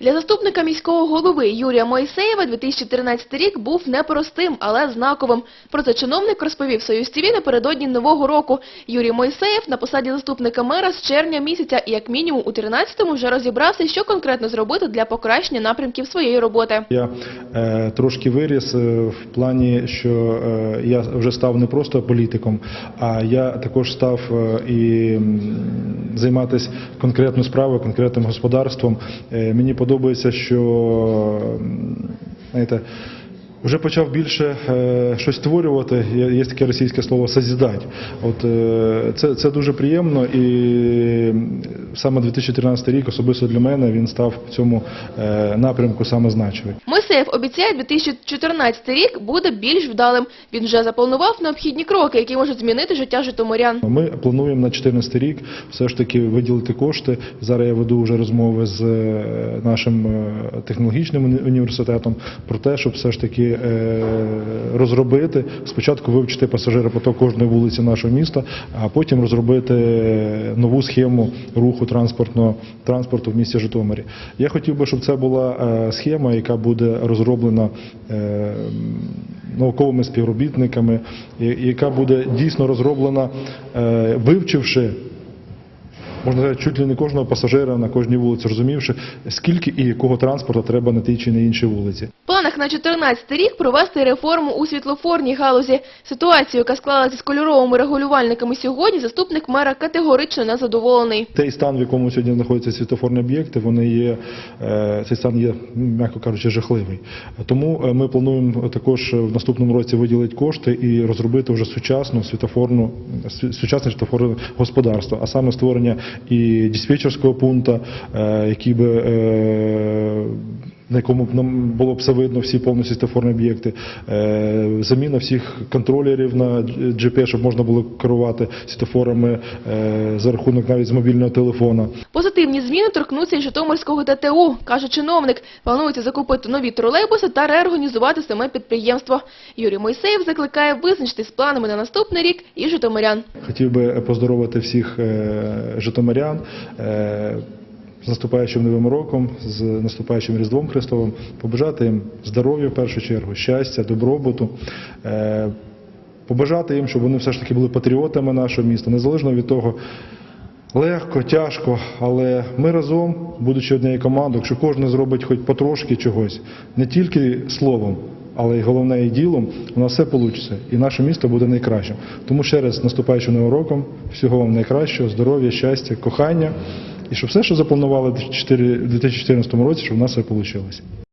Для заступника міського голови Юрія Моїсеєва 2013 рік був непростим, але знаковим. Про це чиновник розповів Союз ТВ напередодні Нового року. Юрій Моїсеєв на посаді заступника мера з червня місяця і як мінімум у 13-му вже розібрався, що конкретно зробити для покращення напрямків своєї роботи. Я е, трошки виріс е, в плані, що е, я вже став не просто політиком, а я також став е, і займатися конкретною справою, конкретним господарством. Е, мені подобається, що знаєте. Вже почав більше е, щось створювати. Є, таке російське слово созідать. От е, це, це дуже приємно, і саме 2013 рік особисто для мене він став в цьому е, напрямку саме значимий. Моїсеєв обіцяє, 2014 рік буде більш вдалим. Він вже запланував необхідні кроки, які можуть змінити життя житомирян. Ми плануємо на 2014 рік все ж таки виділити кошти. Зараз я веду вже розмови з е, нашим е, технологічним університетом про те, щоб все ж таки е, розробити спочатку вивчити пасажиропоток кожної вулиці нашого міста, а потім розробити нову схему руху транспортного транспорту в місті Житомирі. Я хотів би, щоб це була схема, яка буде розроблена. е, науковими співробітниками, яка буде дійсно розроблена, е, вивчивши. Можна сказати, чуть ли не кожного пасажира на кожній вулиці, розумівши, скільки і якого транспорту треба на тій чи на іншій вулиці. Планах на 2014 рік провести реформу у світлофорній галузі. Ситуацію, яка склалася з кольоровими регулювальниками сьогодні, заступник мера категорично не задоволений. Той стан, в якому сьогодні знаходяться світофорні об'єкти, вони є е, цей стан є, м'яко кажучи, жахливий. Тому е, ми плануємо також в наступному році виділити кошти і розробити вже сучасну світофорну сві- сучасне світофорне господарство, а саме створення і диспетчерського пункту, е, який би на якому б нам було б все видно, всі повністю світофорні об'єкти, е, заміна всіх контролерів на GP, щоб можна було керувати світофорами е, за рахунок навіть з мобільного телефона. Позитивні зміни торкнуться і Житомирського ТТУ, каже чиновник. Планується закупити нові тролейбуси та реорганізувати саме підприємство. Юрій Мойсеєв закликає визначитись з планами на наступний рік і житомирян. Хотів би поздоровити всіх е, житомирян. Наступаючим новим роком, з наступаючим Різдвом Христовим, побажати їм здоров'я в першу чергу, щастя, добробуту, е, побажати їм, щоб вони все ж таки були патріотами нашого міста, незалежно від того, легко, тяжко, але ми разом, будучи однією командою, якщо кожен зробить хоч потрошки чогось, не тільки словом, але й головне і ділом, у нас все вийде, і наше місто буде найкращим. Тому ще раз наступаючим новим роком, всього вам найкращого, здоров'я, щастя, кохання, і щоб все, що запланували в 2014 році, щоб у нас все вийшло.